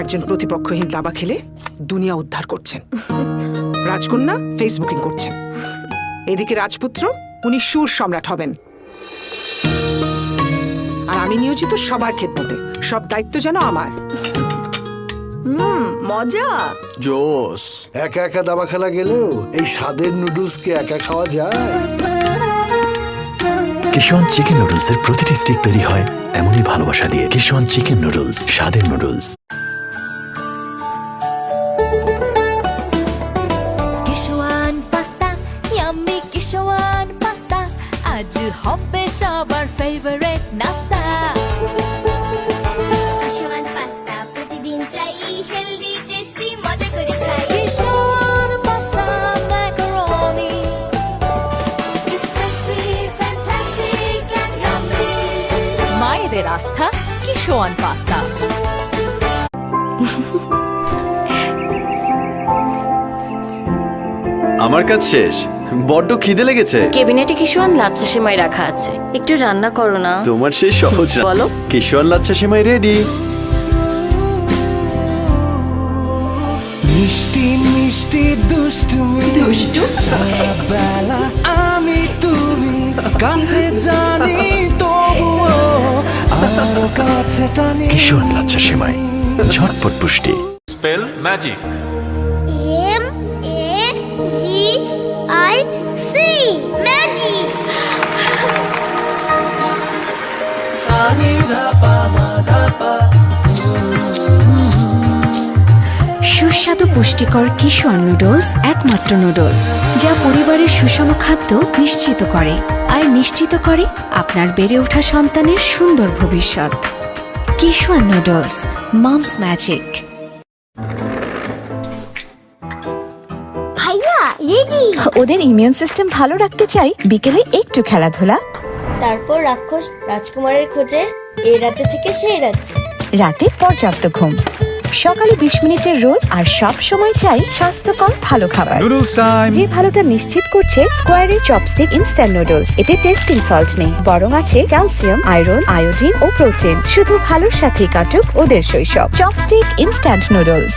একজন প্রতিপক্ষহীন দাবা খেলে দুনিয়া উদ্ধার করছেন। রাজকন্যা ফেসবুকিং করছেন। এদিকে রাজপুত্র উনি সুর সম্রাট হবেন। আর আমি নিয়োজিত সবার খেদমতে সব দায়িত্ব যেন আমার। মজা। জোস। একা একা দাবা খেলা গেলেও এই স্বাদের নুডলসকে একা খাওয়া যায়। কিশোয়ান চিকেন নুডলসের প্রতিটি স্টিক তৈরি হয় এমনই ভালোবাসা দিয়ে। কিশোয়ান চিকেন নুডলস স্বাদের নুডলস। আজ হবে সবার ফেভারিট নাস্তা. মায়েদের আস্থা কিশোয়ান পাস্তা। আমার কাজ শেষ। বড্ড খিদে লেগেছে। কেবিনেটে কিশোয়ান লাচ্চা সেমাই রাখা আছে। একটু রান্না করো না। তোমার সেই সহজ না। বলো। কিশোর লাচ্ছা সেমাই রেডি মিষ্টি মিষ্টি দুষ্টুমি। দুষ্টু বেলা আমি তুমি। কাছে জানি তবুও আরও কাছে টানি। কিশোয়ান লাচ্চা সেমাই। ঝটপট পুষ্টি। স্পেল ম্যাজিক সুস্বাদু পুষ্টিকর কিশোর নুডলস একমাত্র নুডলস যা পরিবারের সুষম খাদ্য নিশ্চিত করে আর নিশ্চিত করে আপনার বেড়ে ওঠা সন্তানের সুন্দর ভবিষ্যৎ। কিশোর নুডলস মামস ম্যাজিক ভাইয়া রেডি ওদের ইমিউন সিস্টেম ভালো রাখতে চাই বিকেলে একটু খেলাধুলা। তারপর রাক্ষস রাজকুমারের খোঁজে এই রাজ্য থেকে সেই রাজ্যে। রাতে পর্যাপ্ত ঘুম। সকালে বিশ মিনিটের রোদ আর সব সময় চাই স্বাস্থ্যকর ভালো খাবার। যে ভালোটা নিশ্চিত করছে স্কোয়ারের চপস্টিক ইনস্ট্যান্ট নুডলস এতে টেস্টিং সল্ট নেই বরং আছে ক্যালসিয়াম আয়রন আয়োডিন ও প্রোটিন শুধু ভালোর সাথেই কাটুক ওদের শৈশব। Chopstick instant noodles